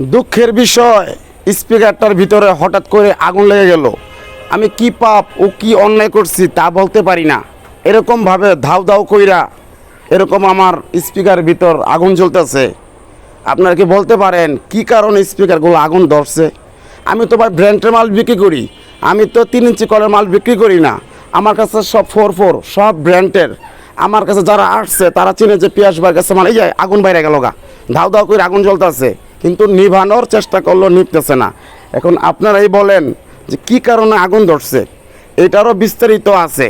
দুঃখের বিষয় স্পিকারটার ভিতরে হঠাৎ করে আগুন লেগে গেল। আমি কি পাপ ও কি অন্যায় করছি তা বলতে পারি না। এরকমভাবে ধাউ ধাউ কইরা এরকম আমার স্পিকার ভিতর আগুন জ্বলতেছে। আপনারা কি বলতে পারেন, কি কারণে স্পিকারগুলো আগুন ধরছে? আমি তো ভাই ব্র্যান্ডের মাল বিক্রি করি। আমি তো তিন ইঞ্চি কলের মাল বিক্রি করি না। আমার কাছে সব ফোর ফোর, সব ব্র্যান্ডের। আমার কাছে যারা আসছে, তারা চিনে যে পিয়াস কাছে মানে এই যে আগুন বাইরে গেল গা। ধাউ ধাউ করে আগুন জ্বলতেছে। কিন্তু নিভানোর চেষ্টা করল নিভতেছে না। এখন আপনারাই বলেন যে কি কারণে আগুন ধরছে? এটারও বিস্তারিত আছে।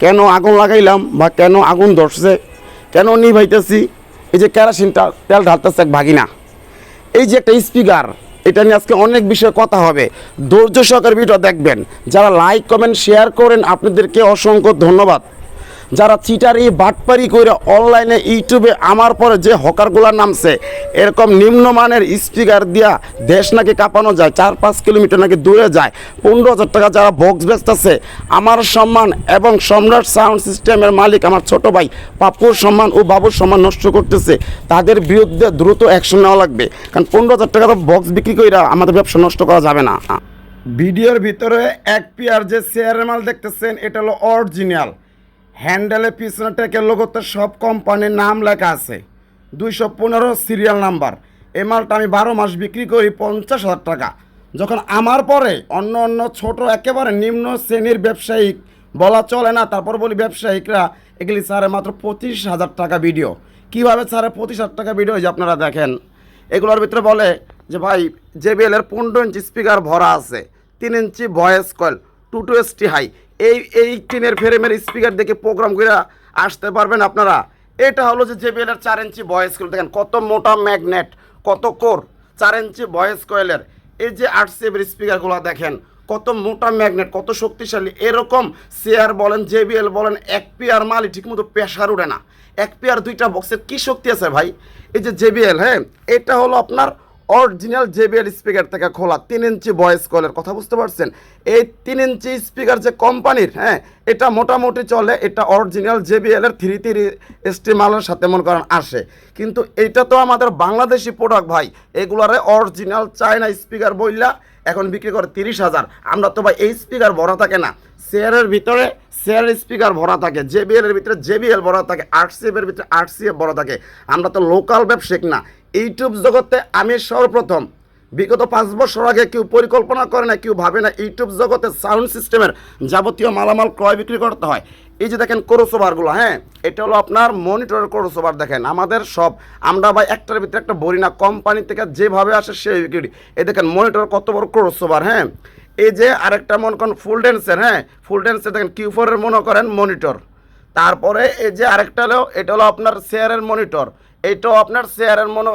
কেন আগুন লাগাইলাম বা কেন আগুন ধরছে? কেন নিভাইতেছি? এই যে কেরাসিনটা, তেল ঢালতেছে এক ভাগিনা। এই যে একটা স্পিকার, এটা নিয়ে আজকে অনেক বিষয়ে কথা হবে। ধৈর্য সহকারে ভিডিও দেখবেন। যারা লাইক কমেন্ট শেয়ার করেন, আপনাদেরকে অসংখ্য ধন্যবাদ। যারা চিটারি বাটপারি করে অনলাইনে ইউটিউবে আমার পরে যে হকারগুলার নামছে এরকম নিম্নমানের স্পিকার দিয়া দেশ নাকি কাঁপানো যায়, চার পাঁচ কিলোমিটার নাকি দূরে যায়, পনেরো হাজার টাকা যারা বক্স বেচতেছে আমার সম্মান এবং সম্রাট সাউন্ড সিস্টেমের মালিক আমার ছোট ভাই পাপুর সম্মান ও বাবুর সম্মান নষ্ট করতেছে, তাদের বিরুদ্ধে দ্রুত অ্যাকশন নেওয়া লাগবে। কারণ পনেরো হাজার টাকা তো বক্স বিক্রি করে আমাদের ব্যবসা নষ্ট করা যাবে না। ভিডিওর ভিতরে এক পিয়ার যে শেয়ারের মাল দেখতেছেন, এটা হলো অরিজিনাল হ্যান্ডেলের পিছনে টেকের লোগোতে সব কোম্পানির নাম লেখা আছে। দুইশো পনেরো সিরিয়াল নাম্বার। এ মালটা আমি বারো মাস বিক্রি করি পঞ্চাশ হাজার টাকা। যখন আমার পরে অন্য অন্য ছোট একেবারে নিম্ন শ্রেণির ব্যবসায়িক বলা চলে না, তারপর বলি ব্যবসায়িকরা, এগুলি স্যারে মাত্র পঁচিশ হাজার টাকা ভিডিও কীভাবে স্যারে পঁচিশ হাজার টাকা ভিডিও যে আপনারা দেখেন। এগুলোর ভিতরে বলে যে ভাই জেবিএলের পনেরো ইঞ্চি স্পিকার ভরা আছে, তিন inch voice coil two two S T high এই এই টিনের ফ্রেমের স্পিকার দেখে প্রোগ্রাম করে আসতে পারবেন আপনারা। এটা হলো যে জেবিএল এর চার ইঞ্চি ভয়েস কয়েল দেখেন, কত মোটা ম্যাগনেট কত কোর, চার ইঞ্চি ভয়েস কয়েলের এই যে আট সিএমের স্পিকারগুলো দেখেন, কত মোটা ম্যাগনেট কত শক্তিশালী। এরকম চেয়ার বলেন, জেবিএল বলেন, এক পেয়ার মালই ঠিকমতো প্রেশার উঠে না। এক পেয়ার দুইটা বক্সের কি শক্তি আছে ভাই? এই যে জেবিএল হ্যাঁ? এটা হলো আপনার অরিজিনাল জেবিএল স্পিকার থেকে খোলা তিন ইঞ্চি ভয়েস কলের কথা বুঝতে পারছেন? এই তিন ইঞ্চি স্পিকার যে কোম্পানির হ্যাঁ এটা মোটামুটি চলে, এটা অরিজিনাল জেবিএল এর থ্রি থ্রি এসটি মালের সাথে মনে করেন আসে। কিন্তু এটা তো আমাদের বাংলাদেশি প্রোডাক্ট ভাই, এগুলারে অরিজিনাল চায়না স্পিকার বইলা এখন বিক্রি করে তিরিশ হাজার। আমরা তো ভাই এই স্পিকার ভরা থাকে না। শেয়ারের ভিতরে শেয়ারের স্পিকার ভরা থাকে, জেবিএল এর ভিতরে জেবিএল ভরা থাকে আরসিএফ এর ভিতরে আরসিএফ ভরা থাকে। আমরা তো লোকাল ব্যবসায়িক না। ইউটিউব জগতে আমি সর্বপ্রথম। বিগত পাঁচ বছর আগে কেউ পরিকল্পনা করে না, কেউ ভাবে না ইউটিউব জগতে সাউন্ড সিস্টেমের যাবতীয় মালামাল ক্রয় বিক্রি করতে হয়। এই যে দেখেন কোরোসোভারগুলো হ্যাঁ এটা হলো আপনার মনিটরের কোরোসোভার দেখেন। আমাদের সব, আমরা ভাই একটার ভিতরে একটা বলি না, কোম্পানি থেকে যেভাবে আসে সেই বিক্রি। এই দেখেন মনিটর কত বড় কোরোসোভার হ্যাঁ। এই যে আরেকটা মনে করেন ফুল ডেন্সের হ্যাঁ ফুল ডেন্সের দেখেন কিউ ফোরের মনে করেন মনিটর। তারপরে এই যে আরেকটা হলো, এটা হলো আপনার শেয়ারের মনিটর। এইটাও আপনার শেয়ারের মনো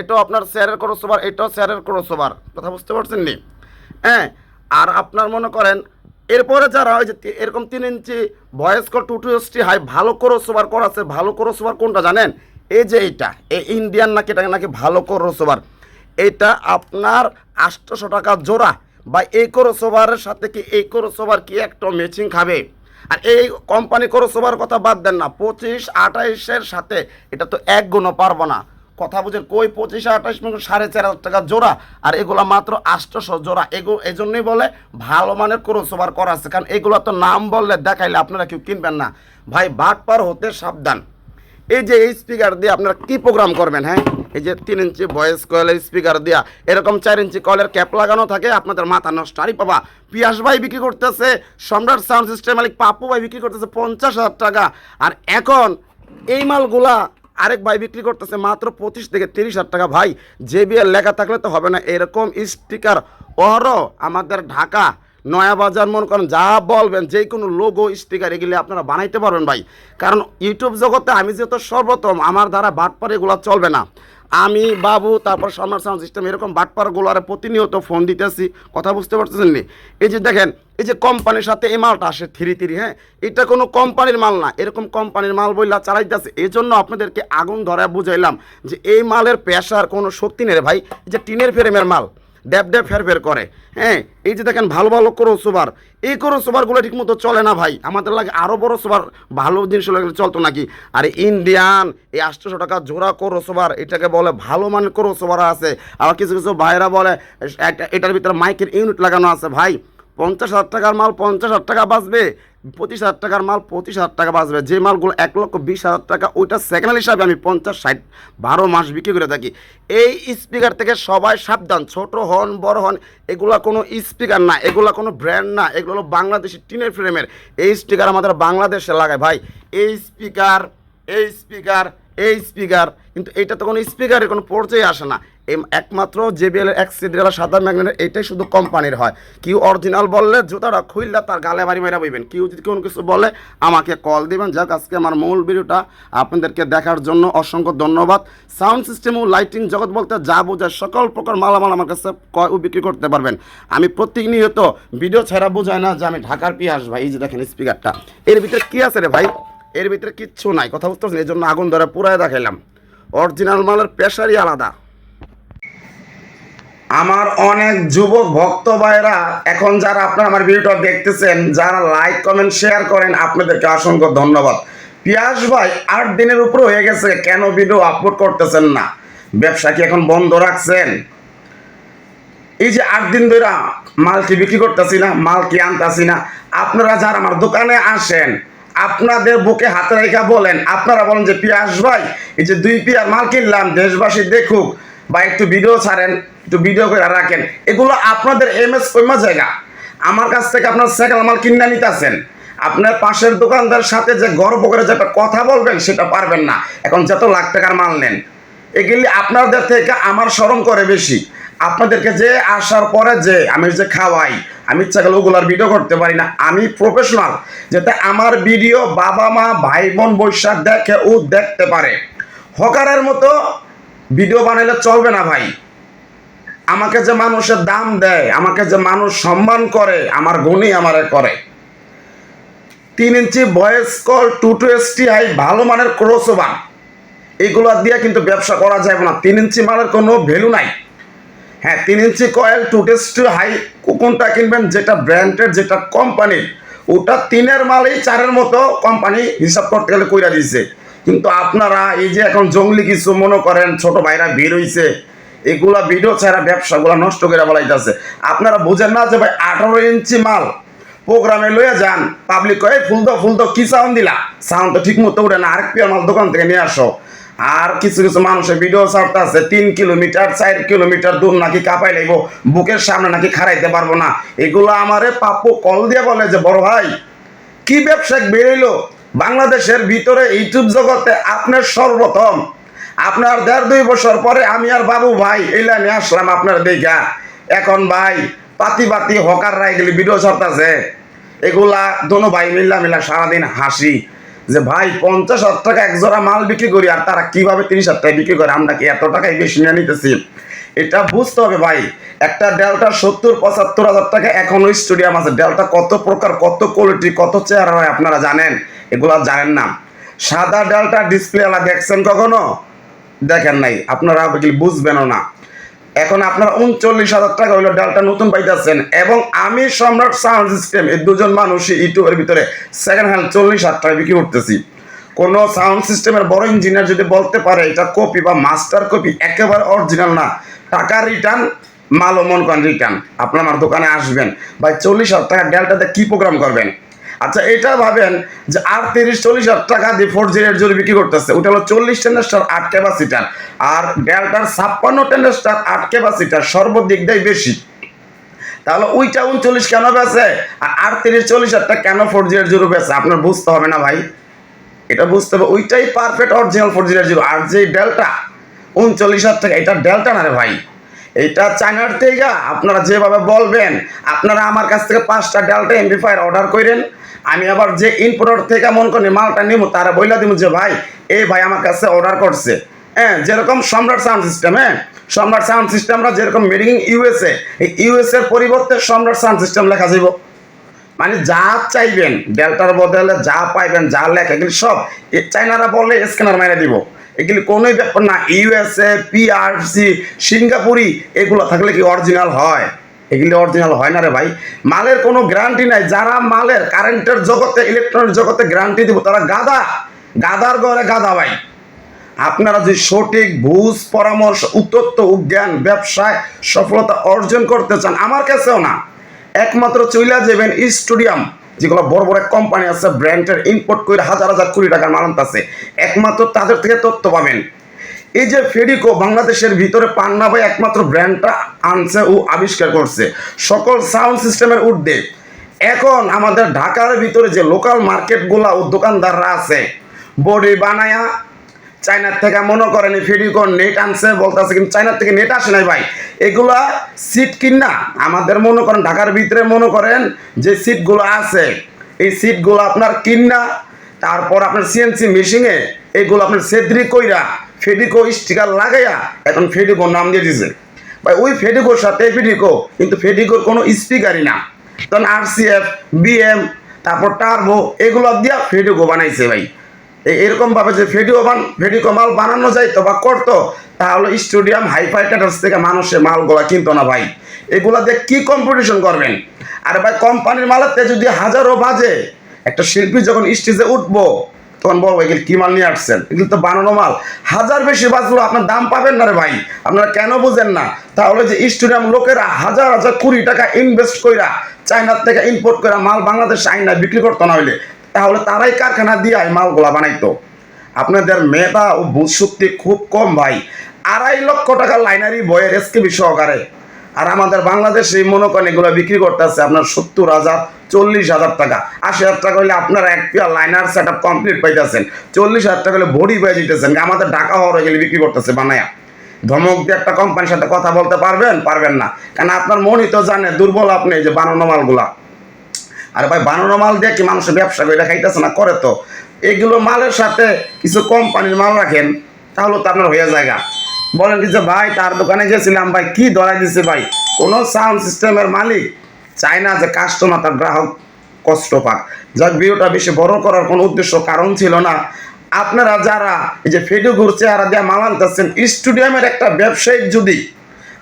এটাও আপনার শেয়ারের ক্রসওভার এটাও শেয়ারের ক্রসওভার কথা বুঝতে পারছেন নি? হ্যাঁ আর আপনার মনে করেন, এরপরে যারা ওই যে এরকম তিন inch voice coil two two ST high, ভালো ক্রসওভার করা আছে, ভালো ক্রসওভার কোনটা জানেন? এই যে এইটা, এই ইন্ডিয়ান নাকি এটা নাকি ভালো ক্রসওভার এটা আপনার আটশোশো টাকা জোড়া, বা এই ক্রসওভারের সাথে কি এই ক্রসওভার কি একটা ম্যাচিং খাবে? আর এই কোম্পানি ক্রসওভার কথা বাদ দেন না, পঁচিশ আঠাইশের সাথে, এটা তো এক গুণও পারব না। কথা বুঝেন, কই পঁচিশ আঠাশ মিনিট সাড়ে চার হাজার টাকা জোড়া, আর এগুলো মাত্র আষ্টশো জোড়া। এগো এই জন্যই বলে ভালো মানের ক্রসওভার করা আছে, কারণ এগুলো তো নাম বললে দেখাইলে আপনারা কেউ কিনবেন না। ভাই, বাটপার হতে সাবধান। এই যে এই স্পিকার দিয়ে আপনারা কি প্রোগ্রাম করবেন হ্যাঁ? এই যে তিন ইঞ্চি ভয়েস কয়েলের স্পিকার দিয়া, এরকম চার ইঞ্চি কয়েলের ক্যাপ লাগানো থাকে, আপনাদের মাথা নষ্ট। আরে বাবা, পিয়াস ভাই বিক্রি করতেছে, সম্রাট সাউন্ড সিস্টেম মালিক পাপু ভাই বিক্রি করতেছে পঞ্চাশ হাজার টাকা। আর এখন এই মালগুলা আরেক ভাই বিক্রি করতেছে মাত্র পঁচিশ থেকে তিরিশ হাজার টাকা। ভাই জেবিএল লেখা থাকলে তো হবে না, এরকম স্টিকার অহর আমাদের ঢাকা নয়া বাজার মনে করেন, যা বলবেন, যে কোনো লোগো স্টিকার এগুলি আপনারা বানাইতে পারবেন ভাই। কারণ ইউটিউব জগতে আমি যেহেতু সর্বপ্রথম আমার দ্বারা বাটপার এগুলো চলবে না। আমি, বাবু, তারপর সম্রাট সাউন্ড সিস্টেম, এরকম বাটপারগুলোরে প্রতিনিয়ত ফোন দিতেছি, কথা বুঝতে পারতেছেন নি? এই যে দেখেন, এই যে কোম্পানির সাথে এই মালটা আসে থ্রি থ্রি হ্যাঁ? এটা কোনো কোম্পানির মাল না, এরকম কোম্পানির মাল বইলা চালাইতেছে। এই জন্য আপনাদেরকে আগুন ধরে বুঝাইলাম যে এই মালের পেশার কোনো শক্তি নেই ভাই, এই যে টিনের ফ্রেমের মাল। ড্যাব ড্যাব ফের ফের করে। হ্যাঁ এই যে দেখেন ভালো ভালো করো সোবার এই করো সোবারগুলো ঠিক মতো চলে না ভাই। আমাদের লাগে আরও বড় সোবার ভালো জিনিস চলতো নাকি? আর ইন্ডিয়ান এই আটশোশো টাকা জোড়া করো সোবার এটাকে বলে ভালো মানের সোবার আছে। আবার কিছু কিছু ভাইরা বলে এটার ভিতরে মাইকের ইউনিট লাগানো আছে। ভাই, পঞ্চাশ হাজার টাকার মাল পঞ্চাশ হাজার টাকা বাঁচবে। পঁচিশ হাজার টাকার মাল, পঁচিশ হাজার টাকা বাঁচবে। যে মালগুলো এক লক্ষ বিশ হাজার টাকা, ওইটা সেকেন্ড হিসাবে আমি পঞ্চাশ ষাট, বারো মাস বিক্রি করে থাকি। এই স্পিকার থেকে সবাই সাবধান, ছোট হন, বড় হন, এগুলো কোনো স্পিকার না, এগুলো কোনো ব্র্যান্ড না, এগুলো হলো বাংলাদেশি টিনের ফ্রেমের এই স্পিকার আমাদের বাংলাদেশে লাগায়, ভাই। এই স্পিকার এই স্পিকার এই স্পিকার কিন্তু এটা তো কোনো স্পিকারের কোনো পর্যায়ে আসে না। একমাত্র জেবিএল এক্সিডিয়াল সাদা ম্যাগনেটের এটাই শুধু কোম্পানির হয়। কেউ অরিজিনাল বললে জুতাটা খুললে তার গালে বাড়ি মেরা বইবেন। কেউ যদি কোনো কিছু বলে আমাকে কল দিবেন। যাক, আজকে আমার মূল ভিডিওটা আপনাদেরকে দেখার জন্য অসংখ্য ধন্যবাদ। সাউন্ড সিস্টেম ও লাইটিং জগৎ বলতে যা বোঝায় সকল প্রকার মালামাল আমার কাছে ক্রয় ও বিক্রি করতে পারবেন। আমি প্রতিনিয়ত ভিডিও ছাড়া বোঝায় না যে আমি ঢাকার পিয়াস ভাই, এই যে দেখেন স্পিকারটা। এর ভিতরে কি আছে রে ভাই? এর ভিতরে কিচ্ছু নাই, কথা বুঝতে পারছেন এই জন্য আগুন ধরে পুরাই দেখাইলাম। অরিজিনাল মালের প্রেশারই আলাদা। আমার অনেক যুবক ভক্ত ভাইরা এখন যারা আপনারা আমার ভিডিওটা দেখতেছেন, যারা লাইক কমেন্ট শেয়ার করেন, আপনাদেরকে অসংখ্য ধন্যবাদ। পিয়াস ভাই, আট দিনের উপর হয়ে গেছে, কেন ভিডিও আপলোড করতেছেন না? ব্যবসা কি এখন বন্ধ রাখছেন? এই যে আট দিন ধরে মাল কি বিক্রি করতেছি না, মাল কি আনতাছি না, আপনারা যারা আমার দোকানে আসেন, আপনাদের বুকে হাতে রেখা বলেন, আপনারা বলেন যে, পিয়াস ভাই, এই যে দুই পিয়ার মাল কিনলাম, দেশবাসী দেখুক বা একটু ভিডিও ছাড়েন, একটু ভিডিও করে রাখেন, এগুলো আপনাদের এম এস কইমা জায়গা। আমার কাছ থেকে আপনার সেকেন্ড মাল কিনে নিতেছেন। আপনার পাশের দোকানদার সাথে যে গর্ব করে যে একটা কথা বলবেন, সেটা পারবেন না। এখন যত লাখ টাকার মাল নেন। এগুলি আপনাদের থেকে আমার স্মরণ করে বেশি। আপনাদেরকে যে আসার পরে যে আমি যে খাওয়াই, আমি ইচ্ছা করলে ওগুলার ভিডিও করতে পারি না। আমি প্রফেশনাল যাতে আমার ভিডিও বাবা মা, ভাই বোন বৈশাখ দেখে ও দেখতে পারে। হকারের মতো ভিডিও বানাইলে চলবে না ভাই। আমাকে যে মানুষের দাম দেয়, আমাকে যে মানুষ সম্মান করে, আমার গুণই আমারে করে। তিন inch voice coil, two two S T I ভালো মানের ক্রোস এগুলো দিয়ে কিন্তু ব্যবসা করা যাবে না। তিন ইঞ্চি মালের কোনো ভ্যালু নাই। হ্যাঁ তিন inch coil, two test high কোনটা কিনবেন যেটা ব্র্যান্ডের, যেটা কোম্পানির ওটা তিনের মালেই চারের মতো কোম্পানি হিসাব করতে গেলে কইরা দিছে। কিন্তু আপনারা এই যে এখন জঙ্গলি কিছু মনে করেন, ছোট ভাইরা বের হইছে, এগুলা ভিডিও ছাড়া ব্যবসাগুলো নষ্ট করে বলাইতেছে। আপনারা বুঝেন না যে ভাই, আঠারো ইঞ্চি মাল প্রোগ্রামে লয়ে যান পাবলিক কয়ে ফুল দাও ফুল দাও, কি সাউন্ড দিলা? সাউন্ড তো ঠিক মতো উঠে না, আরেক পিয়ার মাল দোকান থেকে নিয়ে আসো। আর কিছু কিছু মানুষের ভিডিও ছাড়তে আছে, তিন কিলোমিটার, চার কিলোমিটার দূর নাকি কাপাই লাগব বুকের সামনে নাকি খারাইতে পারব না। এগুলো আমারে পাপ্পু কল দিয়ে বলে যে, বড় ভাই, কি ব্যবসা বেরোইলো বাংলাদেশের ভিতরে ইউটিউব জগতে আপনার সর্বপ্রথম, আপনার দেড় দুই বছর পরে আমি আর বাবু ভাই এই আসলাম আপনার দেখা এখন ভাই পাতি পাতি হকাররা এগুলি ভিডিও ছাড়তেছে। এগুলা দোনো ভাই মিল্লা মিল্লা সারাদিন হাসি যে, ভাই, পঞ্চাশ হাজার টাকা এক জোড়া মাল বিক্রি করি আর তারা কীভাবে তিরিশ হাজার টাকা বিক্রি করে? আমরা কি এত টাকায় বেশি নিয়ে নিতেছি? এটা বুঝতে হবে ভাই। একটা ডেলটা সত্তর, পঁচাত্তর হাজার টাকা এখনও স্টেডিয়াম আছে। ডেলটা কত প্রকার, কত কোয়ালিটি কত চেহারা হয় আপনারা জানেন? এগুলা জানেন না। সাদা ডেলটা ডিসপ্লেওয়ালা দেখছেন কখনো? দেখেন নাই। আপনারা বুঝবেনও না। এখন আপনারা উনচল্লিশ হাজার টাকা হইল ডালটা নতুন পাইতেছেন এবং আমি সম্রাট সাউন্ড সিস্টেম এই দুজন মানুষই ইউটিউবের ভিতরে সেকেন্ড হ্যান্ড চল্লিশ হাজার টাকা বিক্রি করতেছি। কোনো সাউন্ড সিস্টেমের বড় ইঞ্জিনিয়ার যদি বলতে পারে, এটা কপি বা মাস্টার কপি একেবারে অরিজিনাল না। টাকা রিটার্ন মাল মন করেন রিটার্ন আপনার আমার দোকানে আসবেন, ভাই চল্লিশ হাজার টাকা ডেলটাতে কি প্রোগ্রাম করবেন? আচ্ছা এটা ভাবেন যে আর তিরিশ চল্লিশ হাজার টাকা দিয়ে ফোর জিরোর জোরে বিক্রি করতেছে। ওটা হলো চল্লিশ টেন্ডার আট ক্যাপাসিটার আর ডেল্টার ছাপ্পান্ন টেন্ডার আট ক্যাপাসিটার সর্বদিক দিয়ে বেশি। তাহলে ওইটা উনচল্লিশ কেন বেছে আর আটত্রিশ, চল্লিশ হাজার কেন ফোর জিরোর জিরো বেছে আপনার বুঝতে হবে না ভাই। এটা বুঝতে হবে, ওইটাই perfect original four zero zero আর যে ডেল্টা উনচল্লিশ হাজার টাকা, এটা ডেল্টা না রে ভাই? এইটা চায়নার থেকে আপনারা যেভাবে বলবেন, আপনারা আমার কাছ থেকে পাঁচটা ডেল্টা এমবিফায়ার অর্ডার করেন আমি আবার যে ইনপুটার থেকে মন করি মালটা নিব তারা বইলা দিব যে, ভাই, এই ভাই আমার কাছে অর্ডার করছে। হ্যাঁ যেরকম সম্রাট সাউন্ড সিস্টেম হ্যাঁ? সম্রাট সাউন্ড সিস্টেমরা যেরকম মেডিং ইউএসএ এই ইউএসএ এর পরিবর্তে সম্রাট সাউন্ড সিস্টেম লেখা যাইব। মানে যা চাইবেন ডেল্টার বদলে যা পাইবেন, যা লেখা কিন্তু সব চাইনারা বলে স্ক্যানার মেরে দিব। এগুলি কোনো ব্যাপার না ইউএসএ পিআরসি সিঙ্গাপুরি এগুলো থাকলে কি অরিজিনাল হয়? এগুলি অরিজিনাল হয় না রে ভাই। মালের কোনো গ্যারান্টি নাই, যারা মালের কারেন্টের জগতে ইলেকট্রনিক জগতে গ্যারান্টি দিব, তারা গাদা। গাদার ঘরে গাদা ভাই। আপনারা যে সঠিক বুঝ, পরামর্শ উত্তত্ত জ্ঞান, ব্যবসায় সফলতা অর্জন করতে চান, আমার কাছেও না। একমাত্র চইলা যাবেন স্টুডিয়াম, যেগুলো বড় বড় কোম্পানি আছে ব্র্যান্ডের ইম্পোর্ট করে হাজার হাজার কোটি টাকার মালান্ত আছে একমাত্র তাদের থেকে তথ্য পাবেন। এই যে ফেডিকো বাংলাদেশের ভিতরে পান্না ভাই একমাত্র ব্র্যান্ডটা আনছে ও আবিষ্কার করছে। সকল সাউন্ড সিস্টেমের ঊর্ধ্বে। এখন আমাদের ঢাকার ভিতরে যে লোকাল মার্কেটগুলা ও দোকানদাররা আছে, বডি বানায়া চায়নার থেকে মনে করেন ফেডিকন নেট আনছে, বলতেছে কিন্তু চায়নার থেকে নেট আসে নাই ভাই। এগুলা সিট কিনা আমাদের মনে করেন, ঢাকার ভিতরে মনে করেন যে সিটগুলো আছে, এই সিটগুলো আপনার কিনা তারপর আপনার সিএনসি মেশিনে এগুলো আপনার সেদ্রি কইরা, ফেডিকো স্টিকার লাগাইয়া এখন ফেডিকো নাম দিয়ে দিছে। ভাই, ওই ফেডিকোর সাথে ফেডিকো, কিন্তু ফেডিকোর কোনো স্পিকারই না। তখন আর সি এফ বিএম তারপর টার্বো এগুলো দিয়া ফেডিকো বানাইছে ভাই। এই এরকম ভাবে যে ভিডিও বান ফেডিকো মাল বানানো যাইতো বা করতো, তাহলে স্টেডিয়াম হাইফাই ক্যাটার্স থেকে মানুষের মালগুলা কিনতো না ভাই। এগুলা দিয়ে কি কম্পিটিশন করবেন? আর ভাই, কোম্পানির মালাতে যদি হাজারো বাজে, একটা শিল্পী যখন স্টেজে উঠবো, তখন বলব, এগুলো কি মাল নিয়ে আসছেন? এগুলো তো বানানো মাল। হাজার বেশি বাজলো আপনার দাম পাবেন না রে ভাই। আপনারা কেন বুঝেন না? তাহলে যে স্টেডিয়াম লোকেরা হাজার হাজার কুড়ি টাকা ইনভেস্ট কইরা, চায়নার থেকে ইম্পোর্ট করা মাল বাংলাদেশ আইনা বিক্রি করতো না হইলে। তাহলে তারাই কারখানা দিয়ে মালগুলা বানাইতো। আপনাদের মেধা ও বুঝ শক্তি খুব কম ভাই। আড়াই লক্ষ টাকা লাইনারি বইয়ের এসকেবি সহকারে। আর আমাদের বাংলাদেশে মনে করেন এগুলো বিক্রি করতেছে আপনার সত্তর হাজার, চল্লিশ হাজার টাকা। আশি হাজার টাকা হলে আপনার এক পিয়া লাইনার সেট আপ কমপ্লিট পাইতেছেন। চল্লিশ হাজার টাকা হলে ভরি পেয়ে যেতেছেন আমাদের ঢাকা হওয়ার গেলে বিক্রি করতেছে বানায়া। ধমক দিয়ে একটা কোম্পানির সাথে কথা বলতে পারবেন পারবেন না। কারণ আপনার মনই তো জানে, দুর্বল আপনি যে বানানো মালগুলা। আর ভাই, বানানো মাল দিয়ে কি মানুষের ব্যবসা করে খাইতেছে না? করে তো। এগুলো মালের সাথে কিছু কোম্পানির মাল রাখেন, তাহলে তো আপনার হয়ে জায়গা। বলেন কি যে, ভাই, তার দোকানে গেছিলাম, ভাই, কি ধরাই দিছে ভাই? কোনো সাউন্ড সিস্টেমের মালিক চায় না যে কাস্টমার তার গ্রাহক কষ্ট পাক। যাক, ভিডিওটা বেশি বড় করার কোনো উদ্দেশ্য, কারণ ছিল না। আপনারা যারা এই যে ফেডু ঘুরছে আর দেওয়া মাল আনতেছেন, স্টুডিয়ামের একটা ব্যবসায়িক যদি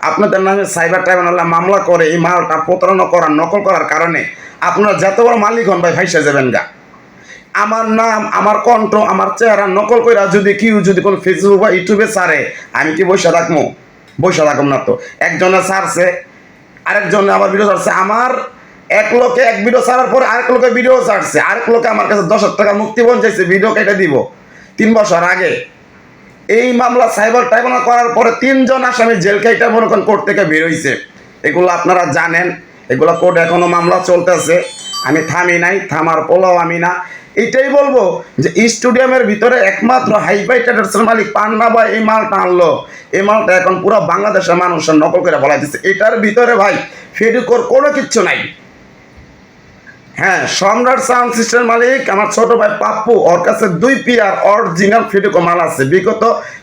আপনাদের নামে সাইবার ট্রাইব্যুনালে মামলা করে এই মালটা প্রতারণা করার নকল করার কারণে আপনারা যত বড় মালিক হন ভাই ভাইসা যাবেন গা। আমার নাম, আমার কণ্ঠ, আমার চেহারা নকল কইরা যদি কেউ যদি কোনো ফেসবুক বা ইউটিউবে ছাড়ে, আমি কি বসে থাকব? বসে থাকব না তো। একজনে ছাড়ছে, আরেকজনে আবার ভিডিও ছাড়ছে। আমার এক লোকে এক ভিডিও ছাড়ার পরে আরেক লোকে ভিডিও ছাড়ছে। আরেক লোকে আমার কাছে দশ টাকা মুক্তিপণ চাইছে ভিডিও কেটে দিব। তিন বছর আগে। এই মামলা সাইবার ট্রাইব্যুনাল করার পরে তিনজন আসামি জেল খাইটা মনে কোর্ট থেকে বেরোইছে এগুলো আপনারা জানেন। এগুলো কোর্ট এখনও মামলা চলতেছে। আমি থামি নাই, থামার পোলাও আমি না। এটাই বলব যে স্টেডিয়ামের ভিতরে একমাত্র হাইফাই ট্রেডার্সের মালিক পান্না বা এই মালটা আনলো। এই মালটা এখন পুরো বাংলাদেশের মানুষের নকল করে বলা দিচ্ছে এটার ভিতরে ভাই ফেডুকোর কোনো কিচ্ছু নাই। হ্যাঁ সম্রাট সাউন্ড সিস্টেম মালিক, আমার ছোট ভাই পাপ্পু, ওর কাছে দুই পিয়ার অরিজিনাল ফিডুকো মাল আছে। বিগত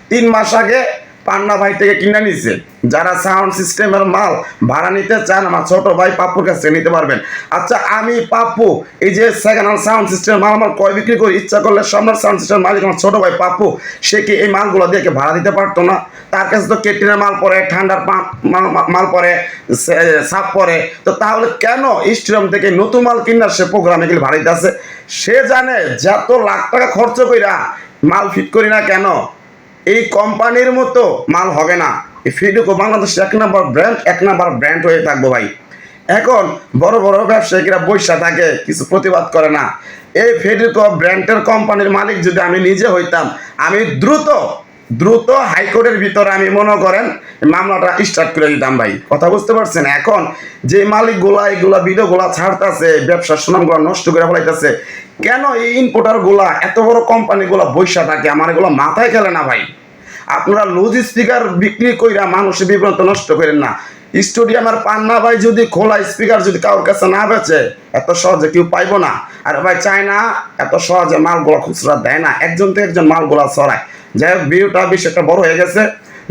তিন মাস আগে পান্না ভাই থেকে কিনে নিছে। যারা সাউন্ড সিস্টেমের মাল ভাড়া নিতে চান, আমার ছোট ভাই পাপ্পুর কাছে নিতে পারবেন। আচ্ছা আমি পাপ্পু, এই যে সেকেন্ড হ্যান্ড সাউন্ড সিস্টেম মাল আমার কয় বিক্রি করি? ইচ্ছা করলে সম্রাট সাউন্ড সিস্টেম মালিক আমার ছোট ভাই পাপ্পু, সে কি এই মালগুলো দিয়ে ভাড়া দিতে পারতো না? তার কাছে তো কেটিনের মাল পরে ঠান্ডার মাল- পরে সাপ পরে তো তাহলে কেন স্টেডিয়াম থেকে নতুন মাল কিনার সে প্রোগ্রামে গেলে ভাড়া দিতে আছে সে জানে, যত লাখ টাকা খরচ কইরা মাল ফিট করি না কেন? এই কোম্পানির মতো মাল হবে না। ফিডুকো বাংলাদেশ এক নম্বর ব্র্যান্ড এক নম্বর ব্র্যান্ড হয়ে থাকব ভাই। এখন বড় বড় ব্যবসায়ীরা বৈশা থাকে, কিছু প্রতিবাদ করে না। এই ফেডুকো ব্র্যান্ডের কোম্পানির মালিক যদি আমি নিজে হইতাম, আমি দ্রুত দ্রুত হাইকোর্টের ভিতরে আমি মনে করেন মামলাটা স্টার্ট করে দিতাম ভাই। কথা বুঝতে পারছেন? এখন যে মালিকগুলা এগুলা ভিডিওগুলা ছাড়তেছে ব্যবসার সুনামগুলো নষ্ট করে ফেলাইতেছে, কেন এই ইম্পোর্টারগুলা এত বড় কোম্পানিগুলো বৈশা থাকে? আমার এগুলো মাথায় খেলে না ভাই। আপনারা লুজ স্পিকার বিক্রি কইরা মানুষের বিভ্রান্ত নষ্ট করেন না। স্টেডিয়ামের পান্না ভাই, যদি খোলা স্পিকার যদি কারোর কাছে না বেচে, এত সহজে কেউ পাইবো না। আর ভাই, চায় না, এত সহজে মালগুলো খুচরা দেয় না। একজন তো একজন মালগুলা ছড়ায়। যাই হোক, ভিডিওটা একটা বড় হয়ে গেছে।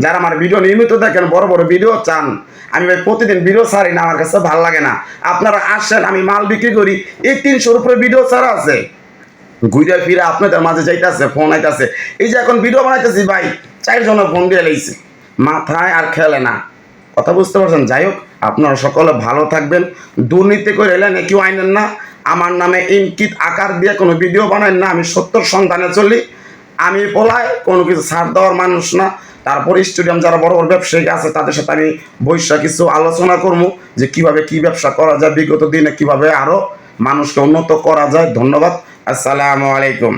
যারা আমার ভিডিও নিয়মিত দেখেন, বড় বড় ভিডিও চান, আমি ভাই প্রতিদিন ভিডিও ছাড়ি না, আমার কাছে ভালো লাগে না। আপনারা আসেন, আমি মাল বিক্রি করি, এই তিনশোর উপরে ভিডিও ছাড়া আছে। ঘুরে ফিরে আপনাদের মাঝে যাইতেছে, ফোন আইতাছে। এই যে এখন ভিডিও বানাইতেছি ভাই, চারজনে ফোন দিয়ে লাইছে। মাথায় আর খেলে না। কথা বুঝতে পারছেন? যাই হোক, আপনারা সকলে ভালো থাকবেন। দুর্নীতি করে এলেন, কেউ আইনেন না। আমার নামে ইঙ্কিত আকার দিয়ে কোনো ভিডিও বানাই না। আমি সত্তর সন্ধানে চলি। আমি বলায় কোনো কিছু ছাড় দেওয়ার মানুষ না। তারপর স্টুডিয়াম যারা বড় বড় ব্যবসায়ী আছে, তাদের সাথে আমি বৈশা কিছু আলোচনা করব যে কীভাবে কি ব্যবসা করা যায়, বিগত দিনে কীভাবে আরও মানুষকে উন্নত করা যায়। ধন্যবাদ। আসসালামু আলাইকুম।